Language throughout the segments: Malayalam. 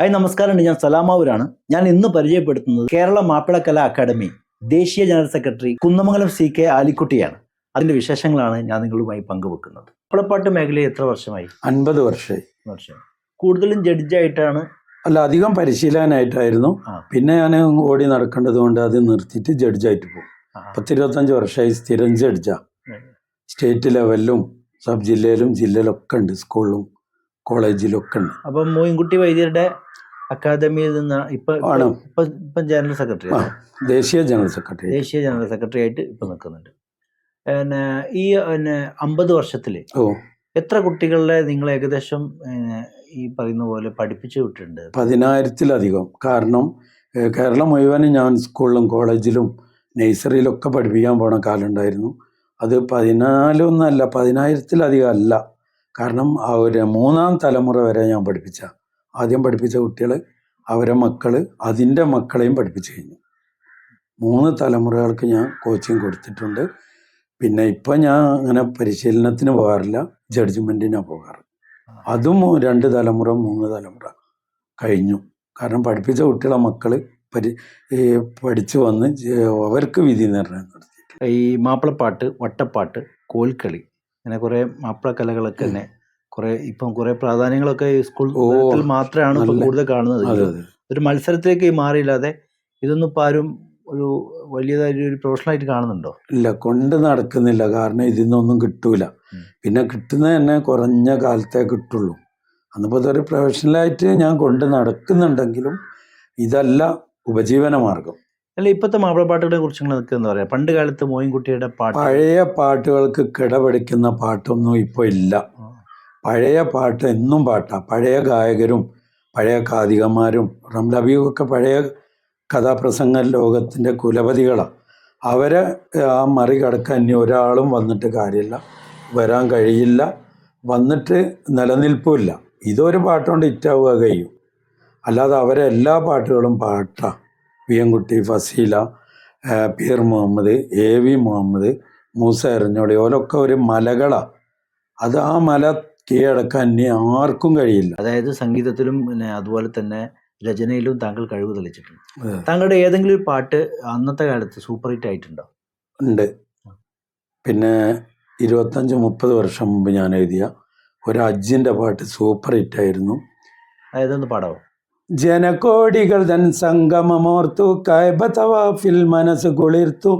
ഹായ് നമസ്കാരമുണ്ട്. ഞാൻ സലാമാവൂരാണ്. ഞാൻ ഇന്ന് പരിചയപ്പെടുത്തുന്നത് കേരള മാപ്പിള മാപ്പിളക്കല അക്കാദമി ദേശീയ general secretary Kunnamangalam C K ആലിക്കുട്ടിയാണ്. അതിന്റെ വിശേഷങ്ങളാണ് ഞാൻ നിങ്ങളുമായി പങ്കുവെക്കുന്നത്. മാപ്പിളപ്പാട്ട് മേഖലയിൽ എത്ര വർഷമായി? അൻപത് വർഷമായി. വർഷം കൂടുതലും ജഡ്ജായിട്ടാണ്? അല്ല അധികം പരിശീലനായിട്ടായിരുന്നു പിന്നെ ഞാൻ ഓടി നടക്കേണ്ടത് കൊണ്ട് അത് നിർത്തിയിട്ട് ജഡ്ജായിട്ട് പോകും. പത്തിരുപത്തഞ്ച് വർഷമായി സ്ഥിരം ജഡ്ജാ. സ്റ്റേറ്റ് ലെവലിലും സബ് ജില്ലയിലും ജില്ലയിലൊക്കെ ഉണ്ട്. സ്കൂളിലും കോളേജിലൊക്കെ ഉണ്ട്. അപ്പം മോയിൻകുട്ടി വൈദ്യരുടെ അക്കാദമിയിൽ നിന്ന് ഇപ്പൊ ഇപ്പൊ- ആണ്. ഇപ്പൊ ഇപ്പം ജനറൽ സെക്രട്ടറി ആ ദേശീയ ജനറൽ സെക്രട്ടറി ദേശീയ ജനറൽ സെക്രട്ടറി ആയിട്ട് ഇപ്പൊ നിൽക്കുന്നുണ്ട്. പിന്നെ ഈ പിന്നെ അമ്പത് വർഷത്തിൽ ഓ. എത്ര കുട്ടികളെ നിങ്ങൾ ഏകദേശം ഈ പറയുന്ന പോലെ പഠിപ്പിച്ചു വിട്ടിട്ടുണ്ട്? പതിനായിരത്തിലധികം. കാരണം ഏഹ്, കേരളം മുഴുവനും ഞാൻ സ്കൂളിലും കോളേജിലും നഴ്സറിയിലൊക്കെ പഠിപ്പിക്കാൻ പോണ കാലം ഉണ്ടായിരുന്നു അത് പതിനാലൊന്നല്ല പതിനായിരത്തിലധികം അല്ല. കാരണം ആ ഒരു മൂന്നാം തലമുറ വരെ ഞാൻ പഠിപ്പിച്ച ആദ്യം പഠിപ്പിച്ച കുട്ടികൾ അവരെ മക്കൾ അതിന്റെ മക്കളെയും പഠിപ്പിച്ചു കഴിഞ്ഞു. മൂന്ന് തലമുറകൾക്ക് ഞാൻ കോച്ചിങ് കൊടുത്തിട്ടുണ്ട്. പിന്നെ ഇപ്പം ഞാൻ അങ്ങനെ പരിശീലനത്തിന് പോകാറില്ല ജഡ്ജ്മെന്റിനാണ് പോകാറ്. അതും രണ്ട് തലമുറ മൂന്ന് തലമുറ കഴിഞ്ഞു. കാരണം പഠിപ്പിച്ച കുട്ടികളെ മക്കൾ പരി പഠിച്ചു വന്ന് അവർക്ക് വിധി നിർണയം നടത്തി ഈ മാപ്പിളപ്പാട്ട് വട്ടപ്പാട്ട് കോൽക്കളി അങ്ങനെ കുറേ മാപ്പിള കലകളൊക്കെ തന്നെ കുറെ ഇപ്പം കുറെ പ്രാധാന്യങ്ങളൊക്കെ ഈ സ്കൂൾ തലത്തിൽ മാത്രമാണ് ഇപ്പൊ കൂടുതൽ കാണുന്നത്. ഒരു മത്സരത്തിലേക്ക് മാറിയില്ലാതെ ഇതൊന്നും ഇപ്പം ആരും ഒരു വലിയതായിട്ട് ഒരു പ്രൊഫഷണൽ ആയിട്ട് കാണുന്നുണ്ടോ? ഇല്ല കൊണ്ട് നടക്കുന്നില്ല. കാരണം ഇതിൽ നിന്നൊന്നും കിട്ടൂല പിന്നെ കിട്ടുന്നത് തന്നെ കുറഞ്ഞ കാലത്തേ കിട്ടുള്ളൂ. അന്നിപ്പോൾ ഇതൊരു പ്രൊഫഷണലായിട്ട് ഞാൻ കൊണ്ട് നടക്കുന്നുണ്ടെങ്കിലും ഇതല്ല ഉപജീവന മാർഗം. അല്ല ഇപ്പോഴത്തെ മാപ്പിളപ്പാട്ടുകളെ കുറിച്ച് നിങ്ങൾക്ക് എന്താ പറയാ? പണ്ട് കാലത്ത് മോയിൻകുട്ടിയുടെ പാട്ട്. പഴയ പാട്ടുകൾക്ക് കിടപിടിക്കുന്ന പാട്ടൊന്നും ഇപ്പോൾ ഇല്ല. പഴയ പാട്ട് എന്നും പാട്ടാണ് പഴയ ഗായകരും പഴയ കാതികന്മാരും റംലബിയൊക്കെ പഴയ കഥാപ്രസംഗ ലോകത്തിന്റെ കുലപതികളാണ് അവരെ ആ മറികടക്കാൻ ഇനി ഒരാളും വന്നിട്ട് കാര്യമില്ല. വരാൻ കഴിയില്ല. വന്നിട്ട് നിലനിൽപ്പില്ല ഇതൊരു പാട്ടുകൊണ്ട് ഇറ്റാവുക കഴിയും. അല്ലാതെ അവരെ എല്ലാ പാട്ടുകളും പാട്ടാണ് വിയൻകുട്ടി ഫസീല പീർ മുഹമ്മദ് എ വി മുഹമ്മദ് മൂസ എറിഞ്ഞോളി ഓലൊക്കെ ഒരു മലകളാണ് അത് ആ മല കീഴടക്കാൻ ഇനി ആർക്കും കഴിയില്ല. അതായത് സംഗീതത്തിലും പിന്നെ അതുപോലെ തന്നെ രചനയിലും താങ്കൾ കഴിവ് തെളിച്ചിട്ടുണ്ട്. താങ്കളുടെ ഏതെങ്കിലും ഒരു പാട്ട് അന്നത്തെ കാലത്ത് സൂപ്പർ ഹിറ്റ് ആയിട്ടുണ്ടോ? ഉണ്ട്. പിന്നെ ഇരുപത്തഞ്ച് മുപ്പത് വർഷം മുമ്പ് ഞാൻ എഴുതിയ ഒരു അജ്ജിന്റെ പാട്ട് സൂപ്പർ ഹിറ്റ് ആയിരുന്നു അതായതൊന്ന് പാടാവോ? ജനകോടികൾ തൻ സംഗമമോർത്തു കൈബതവാഫിൽ മനസ്സ് കുളിർത്തു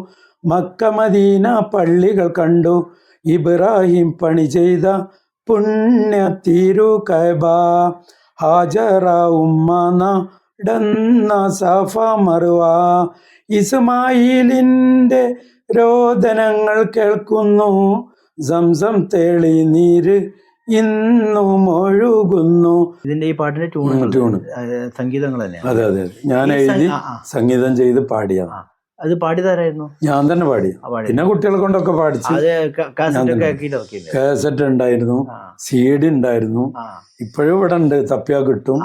മക്ക മദീന പള്ളികൾ കണ്ടു ഇബ്രാഹിം പണി ചെയ്ത പുണ്യ തീരു കൈബ ഹാജറ ഉമ്മന ഡന്ന സഫ മറുവ. ഇസ്മായിലിന്റെ രോദനങ്ങൾ കേൾക്കുന്നു. സംസം തേളി നീര് ഇന്നും ഒഴുകുന്നു ഇതിന്റെ ഈ പാട്ടിന്റെ ട്യൂൺ ട്യൂൺ സംഗീതങ്ങൾ തന്നെ അതെ അതെ ഞാൻ എഴുതി. സംഗീതം ചെയ്ത് പാടിയതാണ് അത് പാടിതാരായിരുന്നു ഞാൻ തന്നെ പാടി. പിന്നെ കുട്ടികളെ കൊണ്ടൊക്കെ പാടിച്ചു കാസറ്റ് ഉണ്ടായിരുന്നു. സി ഡി ഉണ്ടായിരുന്നു. ഇപ്പോഴും ഇവിടെ ഉണ്ട്. തപ്പിയാ കിട്ടും.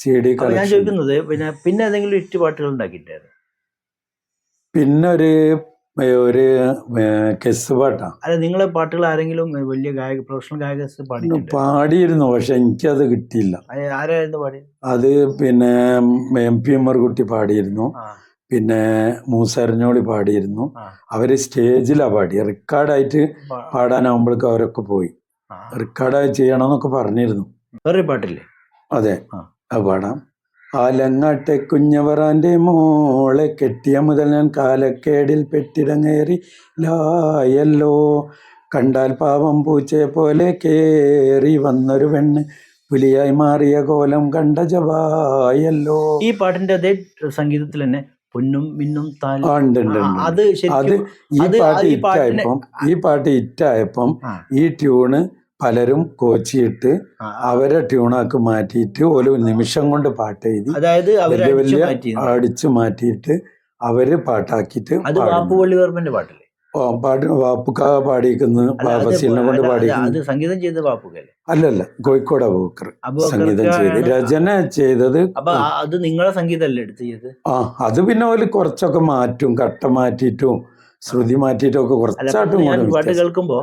സി ഡി ഞാൻ ചോദിക്കുന്നത് പിന്നെ പിന്നെ ഏതെങ്കിലും ഇറ്റ് പാട്ടുകൾ ഉണ്ടാക്കിയിട്ടായിരുന്നു? പിന്നെ ഒരു ഒരു കെസ് പാട്ടാണ് അല്ല നിങ്ങളെ പാട്ടുകൾ ആരെങ്കിലും വലിയ ഗായക പ്രൊഫഷണൽ ഗായകസ് പാടി പാടിയിരുന്നു പക്ഷെ എനിക്കത് കിട്ടിയില്ല. ആരായിരുന്നു പാടി അത് പിന്നെ എം പി ഉമ്മർകുട്ടി പാടിയിരുന്നു. പിന്നെ മൂസറിഞ്ഞോളി പാടിയിരുന്നു. അവർ സ്റ്റേജിലാ പാടി റെക്കോർഡായിട്ട് പാടാനാവുമ്പോഴേക്കും അവരൊക്കെ പോയി. റെക്കോർഡായി ചെയ്യണമെന്നൊക്കെ പറഞ്ഞിരുന്നു. പാട്ടില്ലേ? അതെ. ആ. അത് പാടാം. ആലങ്ങാട്ടെ കുഞ്ഞവറാന്റെ മോളെ കെട്ടിയ മുതൽ ഞാൻ കാലക്കേടിൽ പെട്ടിടങ്ങേറി ലായല്ലോ. കണ്ടാൽ പാവം പൂച്ചയെ പോലെ കേറി വന്നൊരു പെണ്ണ് പുലിയായി മാറിയ കോലം കണ്ട ജവായല്ലോ. ഈ പാട്ടിന്റെ അതേ സംഗീതത്തിൽ തന്നെ പൊന്നും മിന്നും. അത് അത് ഈ പാട്ട് ഹിറ്റായപ്പം ഈ പാട്ട് ഹിറ്റായപ്പം ഈ ട്യൂണ് പലരും കോച്ചിയിട്ട് അവരെ ട്യൂണാക്കി മാറ്റിയിട്ട് ഒരു നിമിഷം കൊണ്ട് പാട്ട് എഴുതി അതായത് വലിയ വലിയ അടിച്ചു മാറ്റിയിട്ട് അവർ പാട്ടാക്കിയിട്ട് അത് ബാപ്പു പള്ളി വർമ്മന്റെ പാട്ടല്ലേ? ഓ, പാട്ട് വാപ്പുക്ക പാടിയിരിക്കുന്നു അല്ല, അത് കൊണ്ട് അത് സംഗീതം ചെയ്തത് വാപ്പുക്കല്ലേ? അല്ലല്ല കോഴിക്കോട് അബൂക്കർ സംഗീതം ചെയ്ത് രചന ചെയ്തത് അത് നിങ്ങളെ സംഗീതമല്ലേ എടുത്ത് ചെയ്തത് ആ അത് പിന്നെ ഒരു കുറച്ചൊക്കെ മാറ്റും കട്ട മാറ്റിയിട്ടും ശ്രുതി മാറ്റിയിട്ടും ഒക്കെ കുറച്ചായിട്ടും പാട്ട്. കേൾക്കുമ്പോ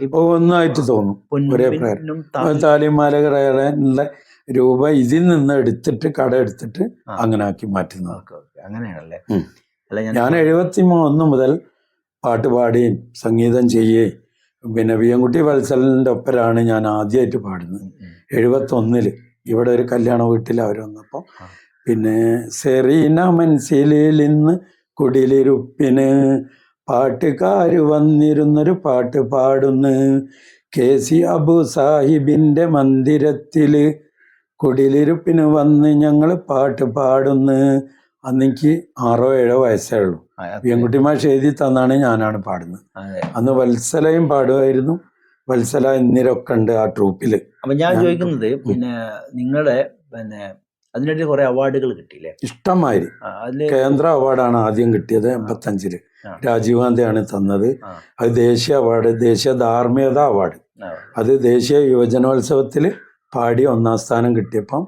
ഇപ്പൊ ഒന്നായിട്ട് തോന്നും ഒരേ പ്രായം താൽ- താലിമാലകളുടെ രൂപ ഇതിൽ നിന്ന് എടുത്തിട്ട് കട എടുത്തിട്ട് അങ്ങനെ ആക്കി മാറ്റുന്നത്. അങ്ങനെയാണല്ലേ? അല്ല ഞാൻ ഞാൻ എഴുപത്തി ഒന്ന് മുതൽ പാട്ട് പാടുകയും സംഗീതം ചെയ്യുകയും പിന്നെ വിയൻകുട്ടി വത്സലിന്റെ ഒപ്പരാണ് ഞാൻ ആദ്യമായിട്ട് പാടുന്നത്. എഴുപത്തൊന്നിൽ ഇവിടെ ഒരു കല്യാണ വീട്ടിൽ അവർ വന്നപ്പോൾ. പിന്നെ സെറീന മനസ്സിലിൽ ഇന്ന് കുടിലിരുപ്പിന് പാട്ടുകാര് വന്നിരുന്നൊരു പാട്ട് പാടുന്നു. കെ സി അബു സാഹിബിന്റെ മന്ദിരത്തിൽ കുടിലിരുപ്പിന് വന്ന് ഞങ്ങൾ പാട്ട് പാടുന്നു. അന്നെനിക്ക് ആറോ ഏഴോ വയസ്സേ ഉള്ളൂ. ആ, അതെ. പെൺകുട്ടി മാഷ് എഴുതി തന്നാണ് ഞാനാണ് പാടുന്നത്. അന്ന് വത്സലയും പാടുമായിരുന്നു. വത്സല എന്നിരൊക്കെ ഉണ്ട് ആ ട്രൂപ്പിൽ അപ്പൊ ഞാൻ ചോദിക്കുന്നത് പിന്നെ നിങ്ങളെ പിന്നെ അതിനിടയിൽ കുറെ അവാർഡുകൾ കിട്ടിയില്ലേ? ഇഷ്ടമായി കേന്ദ്ര അവാർഡാണ് ആദ്യം കിട്ടിയത് എൺപത്തഞ്ചിൽ. രാജീവ് ഗാന്ധിയാണ് തന്നത്. അത് ദേശീയ അവാർഡ് ദേശീയ ധാർമ്മികത അവാർഡ്. അത് ദേശീയ യുവജനോത്സവത്തിൽ പാടി ഒന്നാം സ്ഥാനം കിട്ടിയപ്പം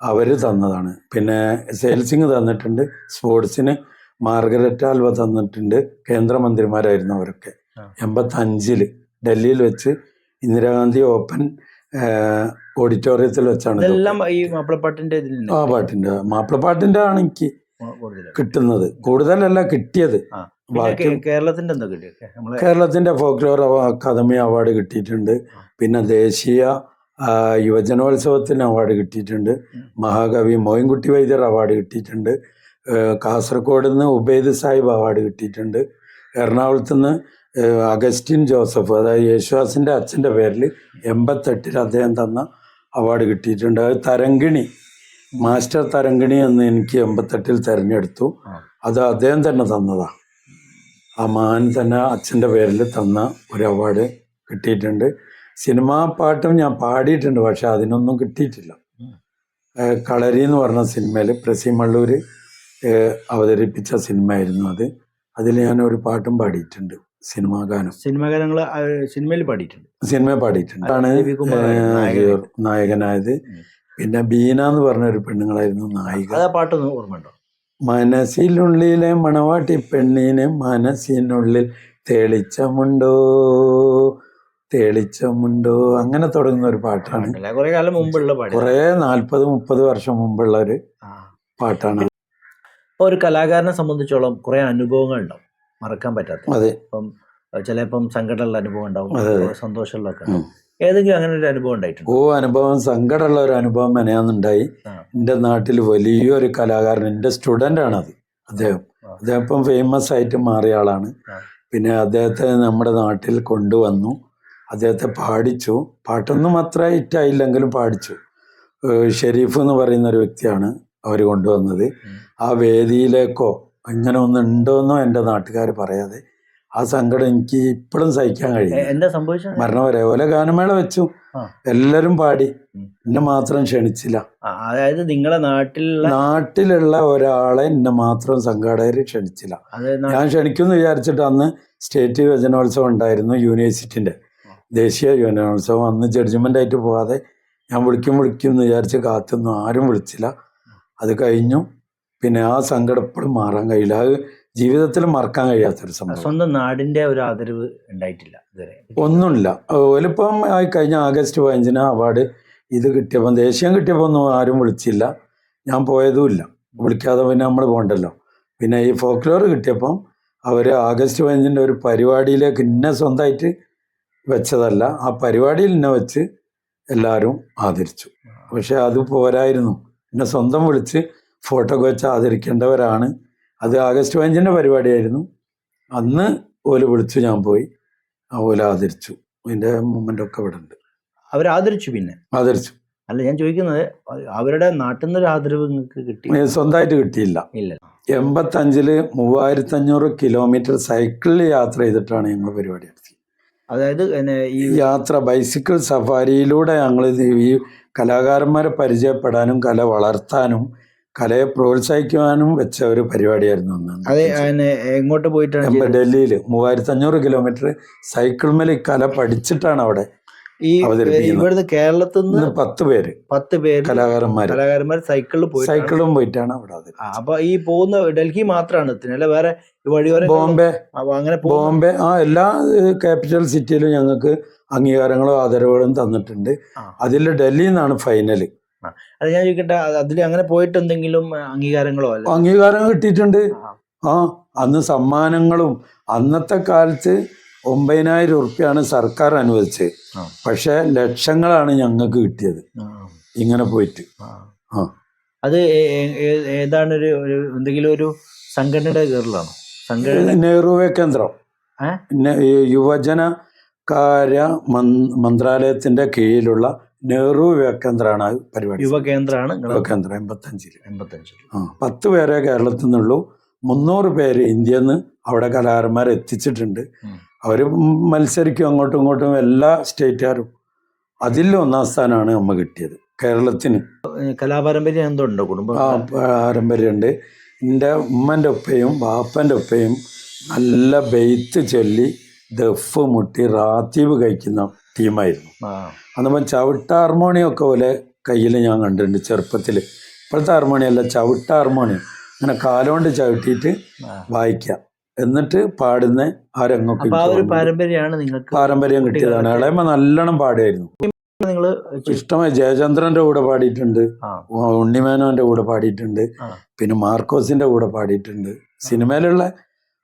അവർ തന്നതാണ്. പിന്നെ സെയിൽസിങ് തന്നിട്ടുണ്ട് സ്പോർട്സിന് മാർഗരറ്റ് ആൽവ തന്നിട്ടുണ്ട് കേന്ദ്രമന്ത്രിമാരായിരുന്നു അവരൊക്കെ. എൺപത്തി അഞ്ചിൽ ഡൽഹിയിൽ വെച്ച് ഇന്ദിരാഗാന്ധി ഓപ്പൺ ഓഡിറ്റോറിയത്തിൽ വെച്ചാണ്. ഈ മാപ്പിളപ്പാട്ടിന്റെ ആ പാട്ടിന്റെ മാപ്പിളപ്പാട്ടിന്റെ ആണ് എനിക്ക് കിട്ടുന്നത്. കൂടുതലല്ല കിട്ടിയത്. കേരളത്തിന്റെ ഫോക്ലോർ അക്കാദമി അവാർഡ് കിട്ടിയിട്ടുണ്ട്. പിന്നെ ദേശീയ യുവജനോത്സവത്തിന് അവാർഡ് കിട്ടിയിട്ടുണ്ട്. മഹാകവി മോയിൻകുട്ടി വൈദ്യർ അവാർഡ് കിട്ടിയിട്ടുണ്ട്. കാസർഗോഡിൽ കാസർഗോഡ് നിന്ന് ഉബൈദ് സാഹിബ് അവാർഡ് കിട്ടിയിട്ടുണ്ട്. എറണാകുളത്ത് നിന്ന് അഗസ്റ്റിൻ ജോസഫ് അതായത് യേശുവാസിന്റെ അച്ഛന്റെ പേരിൽ എൺപത്തെട്ടിൽ അദ്ദേഹം തന്ന അവാർഡ് കിട്ടിയിട്ടുണ്ട്. അത് തരങ്കിണി മാസ്റ്റർ തരങ്കിണി എന്ന് എനിക്ക് എൺപത്തെട്ടിൽ തിരഞ്ഞെടുത്തു. അത് അദ്ദേഹം തന്നെ തന്നതാണ് ആ മഹാൻ തന്നെ അച്ഛന്റെ പേരിൽ തന്ന ഒരു അവാർഡ് കിട്ടിയിട്ടുണ്ട്. സിനിമാ പാട്ടും ഞാൻ പാടിയിട്ടുണ്ട് പക്ഷെ അതിനൊന്നും കിട്ടിയിട്ടില്ല. കളരി എന്ന് പറഞ്ഞ സിനിമയിൽ പ്രസീമള്ളൂർ അവതരിപ്പിച്ച സിനിമയായിരുന്നു അത്. അതിൽ ഞാൻ ഒരു പാട്ടും പാടിയിട്ടുണ്ട് സിനിമാ ഗാനം. സിനിമാ ഗാനങ്ങൾ സിനിമയിൽ പാടിയിട്ടുണ്ട്. സിനിമ പാടിയിട്ടുണ്ട്. ആണ് നായകനായത്. പിന്നെ ബീന എന്ന് പറഞ്ഞ ഒരു പെണ്ണുങ്ങളായിരുന്നു നായിക. പാട്ടൊന്ന് ഓർമ്മയുണ്ടോ? മനസ്സിനുള്ളിലെ മണവാട്ടി പെണ്ണിനെ മനസ്സിനുള്ളിൽ തെളിച്ചമുണ്ടോ? തെളിച്ചമുണ്ടോ? അങ്ങനെ തുടങ്ങുന്ന ഒരു പാട്ടാണ്. കുറെ കാലം മുമ്പുള്ള പാട്ട്. കുറേ നാൽപ്പത് മുപ്പത് വർഷം മുമ്പുള്ള ഒരു പാട്ടാണ്. ഒരു കലാകാരനെ സംബന്ധിച്ചോളം കുറെ അനുഭവങ്ങൾ ഉണ്ടാവും. മറക്കാൻ പറ്റാത്ത. അതെ. ഇപ്പം ചിലപ്പം സങ്കടമുള്ള അനുഭവം ഉണ്ടാവും. സന്തോഷമുള്ള ഏതെങ്കിലും അങ്ങനെ ഒരു അനുഭവം ഉണ്ടായിട്ടുണ്ട്? ഓ അനുഭവം സങ്കടമുള്ള ഒരു അനുഭവം മെനയാന്നുണ്ടായി. എന്റെ നാട്ടിൽ വലിയൊരു കലാകാരൻ എന്റെ സ്റ്റുഡന്റ് ആണ് അത് അദ്ദേഹം. അദ്ദേഹം ഇപ്പം ഫേമസ് ആയിട്ട് മാറിയ ആളാണ്. പിന്നെ അദ്ദേഹത്തെ നമ്മുടെ നാട്ടിൽ കൊണ്ടുവന്നു. അദ്ദേഹത്തെ പാടിച്ചു. പാട്ടൊന്നും അത്ര ഹിറ്റായില്ലെങ്കിലും പാടിച്ചു. ഷെരീഫ് എന്ന് പറയുന്ന ഒരു വ്യക്തിയാണ് അവർ കൊണ്ടുവന്നത്. ആ വേദിയിലേക്കോ അങ്ങനെ ഒന്നും ഉണ്ടോയെന്നോ എന്റെ നാട്ടുകാർ പറയാതെ ആ സങ്കടം എനിക്ക് ഇപ്പോഴും സഹിക്കാൻ കഴിയും എന്താ സംഭവിച്ചത്? മരണം വരെ ഓല ഗാനമേള വെച്ചു. എല്ലാരും എല്ലാവരും പാടി എന്നെ മാത്രം ക്ഷണിച്ചില്ല. അതായത് നിങ്ങളെ നാട്ടിലുള്ള നാട്ടിലുള്ള ഒരാളെ എന്നെ മാത്രം സംഘാടകർ ക്ഷണിച്ചില്ല. ഞാൻ ക്ഷണിക്കുമെന്ന് വിചാരിച്ചിട്ട് അന്ന് സ്റ്റേറ്റ് യുവജനോത്സവം ഉണ്ടായിരുന്നു യൂണിവേഴ്സിറ്റിന്റെ. ദേശീയ യുവനോത്സവം അന്ന് ജഡ്ജ്മെന്റ് ആയിട്ട് പോകാതെ ഞാൻ വിളിക്കും വിളിക്കും എന്ന് വിചാരിച്ച് കാത്തുനിന്നു. ആരും വിളിച്ചില്ല. അത് കഴിഞ്ഞു. പിന്നെ ആ സങ്കടം മാറാൻ കഴിയില്ല. അത് ജീവിതത്തിൽ മറക്കാൻ കഴിയാത്തൊരു സംഭവം. സ്വന്തം നാടിന്റെ ഒരു ആദരവ് ഉണ്ടായിട്ടില്ല ഇതുവരെ. ഒന്നുമില്ല. ഒലിപ്പം ആയി കഴിഞ്ഞ ആഗസ്റ്റ് പതിനഞ്ചിന് അവാർഡ് ഇത് കിട്ടിയപ്പം ദേശീയം കിട്ടിയപ്പോൾ ഒന്നും ആരും വിളിച്ചില്ല. ഞാൻ പോയതുമില്ല. വിളിക്കാതെ പിന്നെ നമ്മൾ പോകണ്ടല്ലോ. പിന്നെ ഈ ഫോക്ലോർ കിട്ടിയപ്പം അവർ ആഗസ്റ്റ് പതിനഞ്ചിന്റെ ഒരു പരിപാടിയിലേക്ക് ഇന്നെ സ്വന്തമായിട്ട് വെച്ചതല്ല. ആ പരിപാടിയിൽ എന്നെ വെച്ച് എല്ലാവരും ആദരിച്ചു. പക്ഷെ അത് പോരായിരുന്നു. എന്നെ സ്വന്തം വിളിച്ച് ഫോട്ടോ വെച്ച് ആദരിക്കേണ്ടവരാണ്. അത് ആഗസ്റ്റ് പതിനഞ്ചിന്റെ പരിപാടിയായിരുന്നു. അന്ന് ഓൽ വിളിച്ചു ഞാൻ പോയി. ആ ഓല ആദരിച്ചു. അതിന്റെ മൂമെന്റ് ഒക്കെ ഇവിടെ ഉണ്ട് അവർ ആദരിച്ചു പിന്നെ? ആദരിച്ചു. അല്ല ഞാൻ ചോദിക്കുന്നത് അവരുടെ നാട്ടിൽ നിന്നൊരു ആദരവ് നിങ്ങൾക്ക് കിട്ടി? സ്വന്തമായിട്ട് കിട്ടിയില്ല. ഇല്ല. എൺപത്തഞ്ചിൽ മൂവായിരത്തി അഞ്ഞൂറ് കിലോമീറ്റർ സൈക്കിളിൽ യാത്ര ചെയ്തിട്ടാണ് ഞങ്ങൾ പരിപാടി നടത്തിയത്. അതായത് ഈ യാത്ര ബൈസിക്കിൾ സഫാരിയിലൂടെ ഞങ്ങൾ ഈ കലാകാരന്മാരെ പരിചയപ്പെടാനും കല വളർത്താനും കലയെ പ്രോത്സാഹിക്കുവാനും വെച്ച ഒരു പരിപാടിയായിരുന്നു അന്ന്. അതെ എങ്ങോട്ട് പോയിട്ടാണ് ഡൽഹിയിൽ മൂവായിരത്തി അഞ്ഞൂറ് കിലോമീറ്റർ സൈക്കിൾ മേലെ ഈ കല പഠിച്ചിട്ടാണ് അവിടെ ഈ. ഇവിടുന്ന് കേരളത്തിൽ നിന്ന് പത്ത് പേര് പത്ത് പേര് കലാകാരന്മാർ കലാകാരന്മാർ സൈക്കിളിൽ പോയി സൈക്കിളും പോയിട്ടാണ് അവിടെ അപ്പൊ ഈ പോകുന്ന ഡൽഹി മാത്രമാണ് അല്ല? വേറെ വഴിയോര ബോംബെ. അങ്ങനെ ബോംബെ. ആ എല്ലാ ക്യാപിറ്റൽ സിറ്റിയിലും ഞങ്ങൾക്ക് അംഗീകാരങ്ങളും ആദരവുകളും തന്നിട്ടുണ്ട്. അതിൽ ഡൽഹിയിൽ നിന്നാണ് ഫൈനൽ അത് ഞാൻ ചോദിക്കട്ടെ അതിൽ അങ്ങനെ പോയിട്ട് എന്തെങ്കിലും അംഗീകാരങ്ങളോ അല്ല? അംഗീകാരം കിട്ടിയിട്ടുണ്ട്. ആ അന്ന് സമ്മാനങ്ങളും അന്നത്തെ കാലത്ത് ഒമ്പതിനായിരം ഉറുപ്പ്യാണ് സർക്കാർ അനുവദിച്ചത്. പക്ഷെ ലക്ഷങ്ങളാണ് ഞങ്ങൾക്ക് കിട്ടിയത്. ഇങ്ങനെ പോയിട്ട്. അത് ഏതാണ് ഒരു എന്തെങ്കിലും ഒരു സംഘടനയുടെ കീഴിലാണോ? സംഘടന നെഹ്റു കേന്ദ്രം? യുവജന കാര്യ മന്ത്രാലയത്തിന്റെ കീഴിലുള്ള നെഹ്റു യുവകേന്ദ്രമാണ് പരിപാടി. യുവ കേന്ദ്രമാണ് യുവകേന്ദ്രം എൺപത്തഞ്ചിൽ എൺപത്തഞ്ചിൽ ആ. പത്ത് പേരെ കേരളത്തിൽ നിന്നുള്ളൂ മുന്നൂറ് പേര് ഇന്ത്യയിൽ നിന്ന് അവിടെ കലാകാരന്മാർ എത്തിച്ചിട്ടുണ്ട്. അവർ മത്സരിക്കും അങ്ങോട്ടും ഇങ്ങോട്ടും എല്ലാ സ്റ്റേറ്റുകാരും. അതിൽ ഒന്നാം സ്ഥാനമാണ് നമ്മ കിട്ടിയത് കേരളത്തിന്. കലാപാരമ്പര്യം എന്തുണ്ടോ കുടുംബം ആ പാരമ്പര്യമുണ്ട്. എന്റെ ഉമ്മന്റെ ഒപ്പയും ബാപ്പന്റെ ഒപ്പയും നല്ല ബെയ്ത്ത് ചൊല്ലി ദഫ് മുട്ടി റാത്തീവ് കഴിക്കുന്ന ടീമായിരുന്നു. അന്നപ്പം ചവിട്ട ഹാർമോണിയൊക്കെ പോലെ കയ്യിൽ ഞാൻ കണ്ടിട്ടുണ്ട് ചെറുപ്പത്തിൽ ഇപ്പോഴത്തെ ഹാർമോണിയം അല്ല ചവിട്ട ഹാർമോണിയം. അങ്ങനെ കാലുകൊണ്ട് ചവിട്ടിയിട്ട് വായിക്കാം. എന്നിട്ട് പാടുന്ന ആ രംഗമൊക്കെ പാരമ്പര്യമാണ് നിങ്ങൾക്ക് പാരമ്പര്യം കിട്ടിയതാണ്. ഇളയമ്മ നല്ലോണം പാടുമായിരുന്നു. നിങ്ങൾ ഇഷ്ടമായി ജയചന്ദ്രന്റെ കൂടെ പാടിയിട്ടുണ്ട്. ഉണ്ണിമേനോന്റെ കൂടെ പാടിയിട്ടുണ്ട്. പിന്നെ മാർക്കോസിന്റെ കൂടെ പാടിയിട്ടുണ്ട്. സിനിമയിലുള്ള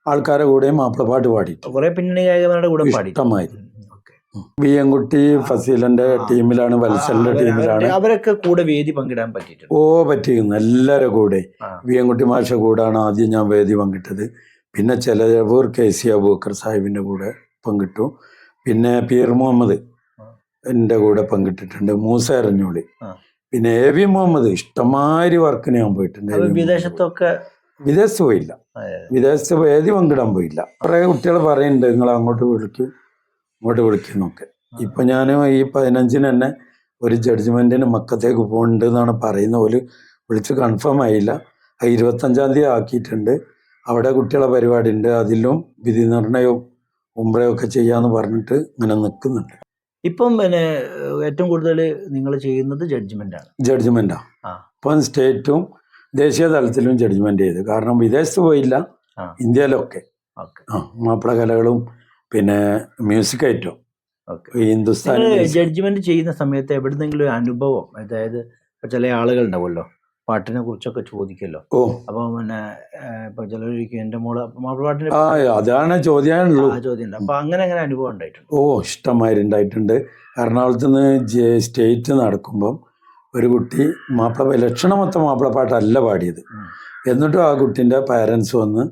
ആൾക്കാരെ കൂടെയും മാപ്പിളപ്പാട്ട് പാടിയിട്ടുണ്ട്. കുറെ പിന്നണി ഗായകന്മാരുടെ കൂടെ പാടി. എം കുട്ടി എൻകുട്ടി ഫസീലന്റെ ടീമിലാണ് വത്സലിന്റെ ടീമിലാണ്. അവരൊക്കെ കൂടെ വേദി പങ്കിടാൻ പറ്റിയിട്ടുണ്ട്. ഓ പറ്റിയിരുന്നു. എല്ലാവരുടെ കൂടെ. ബി എം എൻകുട്ടി മാഷ കൂടാണ് ആദ്യം ഞാൻ വേദി പങ്കിട്ടത്. പിന്നെ ചിലവൂർ കെ സി അബൂക്കർ സാഹിബിന്റെ കൂടെ പങ്കിട്ടു. പിന്നെ പീർ മുഹമ്മദ്. എന്റെ കൂടെ പങ്കിട്ടിട്ടുണ്ട്. മൂസ അറിഞ്ഞോളി പിന്നെ എ വി മുഹമ്മദ് ഇഷ്ടമാതിരി വർക്കിന് ഞാൻ പോയിട്ടുണ്ട്. വിദേശത്തൊക്കെ വിദേശത്ത് പോയില്ല. വിദേശത്ത് ഏതി പങ്കിടാൻ പോയില്ല. കുറേ കുട്ടികൾ പറയുന്നുണ്ട്. നിങ്ങൾ അങ്ങോട്ട് വിളിക്കും. ഇങ്ങോട്ട് വിളിക്കുന്നൊക്കെ ഇപ്പൊ ഞാൻ ഈ പതിനഞ്ചിന് തന്നെ ഒരു ജഡ്ജ്മെന്റിന് മക്കത്തേക്ക് പോകുന്നുണ്ട് എന്നാണ് പറയുന്ന പോലെ വിളിച്ച് കൺഫേം ആയില്ല. ഇരുപത്തഞ്ചാം തീയതി ആക്കിയിട്ടുണ്ട്. അവിടെ കുട്ടികളെ പരിപാടി ഉണ്ട് അതിലും വിധി നിർണയവും ഉംറയൊക്കെ ചെയ്യാന്ന് പറഞ്ഞിട്ട് ഇങ്ങനെ നിൽക്കുന്നുണ്ട് ഇപ്പം പിന്നെ ഏറ്റവും കൂടുതൽ നിങ്ങൾ ചെയ്യുന്നത് ജഡ്ജ്മെന്റാണ് ആണ്. ജഡ്ജ്മെന്റാ ആ. ഇപ്പം സ്റ്റേറ്റും ദേശീയ തലത്തിലും ജഡ്ജ്മെന്റ് ചെയ്ത്. കാരണം വിദേശത്ത് പോയില്ല. ഇന്ത്യയിലൊക്കെ. ആ മാപ്പിള കലകളും പിന്നെ മ്യൂസിക് ഐറ്റവും. ഹിന്ദുസ്ഥാനി ജഡ്ജ്മെന്റ് ചെയ്യുന്ന സമയത്ത് എവിടെന്നെങ്കിലും ഒരു അനുഭവം അതായത് ചില ആളുകൾ ഉണ്ടാവുമല്ലോ പാട്ടിനെ കുറിച്ചൊക്കെ ചോദിക്കല്ലോ. ഓ. അപ്പൊ പിന്നെ ഇപ്പൊ ചിലരൊരിക്കും എന്റെ മോൾ മാപ്പിളപ്പാട്ടിന് ആ അതാണ് ആ ചോദ്യം ഉണ്ട് അപ്പൊ അങ്ങനെ അങ്ങനെ അനുഭവം ഉണ്ടായിട്ടുണ്ട്. ഓ ഇഷ്ടമായി ഉണ്ടായിട്ടുണ്ട് എറണാകുളത്ത് നിന്ന് സ്റ്റേറ്റ് നടക്കുമ്പം ഒരു കുട്ടി മാപ്പിള ലക്ഷണമൊത്ത മാപ്പിളപ്പാട്ടല്ല പാടിയത്. എന്നിട്ടും ആ കുട്ടിന്റെ പാരൻസ് വന്ന്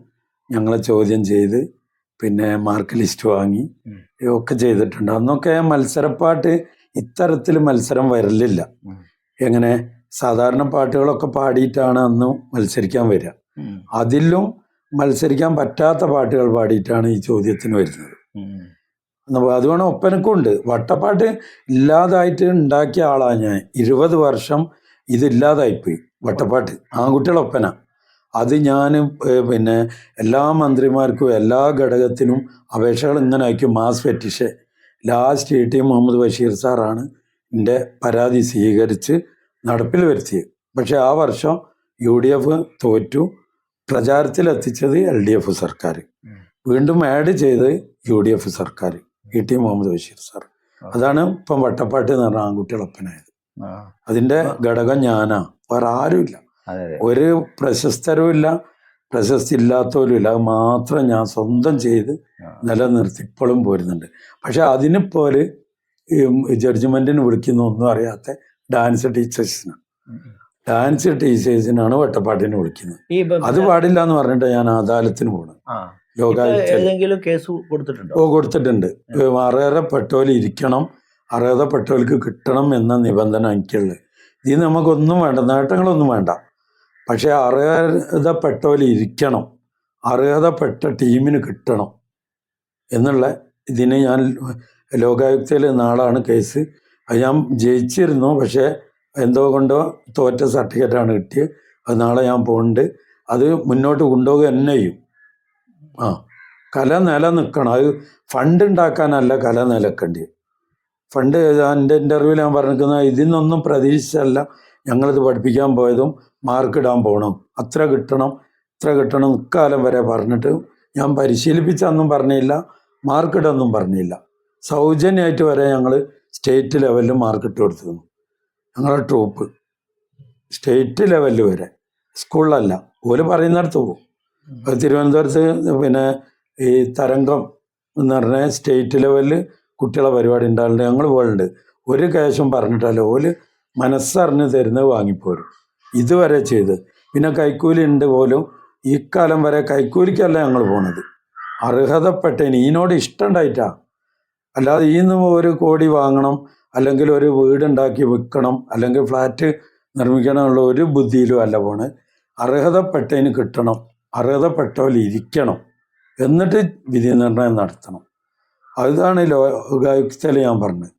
ഞങ്ങളെ ചോദ്യം ചെയ്ത് പിന്നെ മാർക്ക് ലിസ്റ്റ് വാങ്ങി. ഒക്കെ ചെയ്തിട്ടുണ്ട്. അന്നൊക്കെ മത്സരപ്പാട്ട് ഇത്തരത്തിൽ മത്സരം വരലില്ല. എങ്ങനെ? സാധാരണ പാട്ടുകളൊക്കെ പാടിയിട്ടാണ് അന്ന് മത്സരിക്കാൻ വരിക. അതിലും മത്സരിക്കാൻ പറ്റാത്ത പാട്ടുകൾ പാടിയിട്ടാണ് ഈ ചോദ്യത്തിന് വരുന്നത്. അതുകൊണ്ട് ഒപ്പനക്കും ഉണ്ട്. വട്ടപ്പാട്ട് ഇല്ലാതായിട്ട് ഉണ്ടാക്കിയ ആളാണ് ഞാൻ. ഇരുപത് വർഷം ഇതില്ലാതായിപ്പോയി വട്ടപ്പാട്ട്. ആൺകുട്ടികളൊപ്പന അത് ഞാൻ പിന്നെ എല്ലാ മന്ത്രിമാർക്കും എല്ലാ ഘടകത്തിനും അപേക്ഷകൾ ഇങ്ങനെ അയക്കും. മാസ് ഫെറ്റിഷെ last E T Muhammad Basheer സാറാണ് എന്റെ പരാതി സ്വീകരിച്ച് നടപ്പിൽ വരുത്തിയത് പക്ഷെ ആ വർഷം യു ഡി എഫ് തോറ്റു. പ്രചാരത്തിലെത്തിച്ചത് എൽ ഡി എഫ് സർക്കാർ. വീണ്ടും ആഡ് ചെയ്ത് യു ഡി എഫ് സർക്കാർ E T Muhammad Basheer sir അതാണ് ഇപ്പം വട്ടപ്പാട്ട് എന്ന് പറഞ്ഞ ആൺകുട്ടികളൊപ്പനായത്. അതിന്റെ അതിന്റെ ഘടകം ഞാനാ. വേറെ ആരുമില്ല ഒരു പ്രശസ്തരും ഇല്ല. പ്രശസ്തി ഇല്ലാത്തവരും ഇല്ല. അത് മാത്രം ഞാൻ സ്വന്തം ചെയ്ത്. നിലനിർത്തി ഇപ്പോഴും പോരുന്നുണ്ട്. പക്ഷെ അതിനിപ്പോലെ ജഡ്ജ്മെന്റിന് വിളിക്കുന്ന ഒന്നും അറിയാത്ത ഡാൻസ് ടീച്ചേഴ്സിന്. ഡാൻസ് ടീച്ചേഴ്സിനാണ് വട്ടപ്പാട്ടിന് വിളിക്കുന്നത്. അത് പാടില്ല എന്ന് പറഞ്ഞിട്ട് ഞാൻ അദാലത്തിന് പോകണം. ഇപ്പൊ കേസ് കൊടുത്തിട്ടുണ്ട്? ഓ കൊടുത്തിട്ടുണ്ട്. അർഹതപ്പെട്ടവർ ഇരിക്കണം അർഹതപ്പെട്ടവർക്ക് കിട്ടണം എന്ന നിബന്ധന എനിക്കുള്ളത്. ഇതിന് നമുക്കൊന്നും വേണ്ട നേട്ടങ്ങളൊന്നും വേണ്ട. പക്ഷെ അർഹതപ്പെട്ടവർ ഇരിക്കണം അർഹതപ്പെട്ട ടീമിന് കിട്ടണം എന്നുള്ള ഇതിന് ഞാൻ ലോകായുക്തയിൽ നാളാണ് കേസ് ഞാൻ ജയിച്ചിരുന്നു പക്ഷേ എന്തോ കൊണ്ടോ തോറ്റ സർട്ടിഫിക്കറ്റാണ് കിട്ടിയത്. അത് നാളെ ഞാൻ പോകുന്നുണ്ട് അത് മുന്നോട്ട് കൊണ്ടുപോകുക തന്നെ ചെയ്യും. ആ കല നിലനിൽക്കണം. അത് ഫണ്ട് ഉണ്ടാക്കാനല്ല കല നിലക്കേണ്ടി ഫണ്ട് എന്റെ ഇന്റർവ്യൂവിൽ ഞാൻ പറഞ്ഞിരിക്കുന്നത് ഇതിന്നൊന്നും പ്രതീക്ഷിച്ചല്ല ഞങ്ങളിത് പഠിപ്പിക്കാൻ പോയതും മാർക്ക് ഇടാൻ പോകണം അത്ര കിട്ടണം ഇത്ര കിട്ടണം ഇക്കാലം വരെ പറഞ്ഞിട്ട് ഞാൻ പരിശീലിപ്പിച്ചൊന്നും പറഞ്ഞില്ല മാർക്ക് ഇടൊന്നും പറഞ്ഞില്ല. സൗജന്യമായിട്ട് വരെ ഞങ്ങൾ സ്റ്റേറ്റ് ലെവലിൽ മാർക്കിട്ട് കൊടുത്തിരുന്നു ഞങ്ങളുടെ ട്രൂപ്പ് സ്റ്റേറ്റ് ലെവലിൽ വരെ. സ്കൂളിലല്ല. ഓൽ പറയുന്നിടത്ത് പോകും തിരുവനന്തപുരത്ത് പിന്നെ ഈ തരംഗം എന്ന് പറഞ്ഞാൽ സ്റ്റേറ്റ് ലെവലിൽ കുട്ടികളെ പരിപാടി ഉണ്ടാകുന്നുണ്ട് ഞങ്ങൾ പോലുണ്ട് ഒരു കേശം പറഞ്ഞിട്ടല്ല. ഓൽ മനസ്സറിഞ്ഞ് തരുന്നത് വാങ്ങിപ്പോരും. ഇതുവരെ ചെയ്ത്. പിന്നെ കൈക്കൂലി ഉണ്ട് പോലും. ഈ കാലം വരെ കൈക്കൂലിക്കല്ല ഞങ്ങൾ പോണത്. അർഹതപ്പെട്ടതിന് ഈനോട് ഇഷ്ടമുണ്ടായിട്ടാ അല്ലാതെ ഈ നിന്ന് ഒരു കോടി വാങ്ങണം അല്ലെങ്കിൽ ഒരു വീടുണ്ടാക്കി വിൽക്കണം അല്ലെങ്കിൽ ഫ്ലാറ്റ് നിർമ്മിക്കണം എന്നുള്ള ഒരു ബുദ്ധിയിലും അല്ല പോണ്. അർഹതപ്പെട്ടതിന് കിട്ടണം അർഹതപ്പെട്ടവരിൽ ഇരിക്കണം എന്നിട്ട് വിധി നിർണയം നടത്തണം. അതാണ് ലോകായുക്തയിൽ ഞാൻ പറഞ്ഞത്.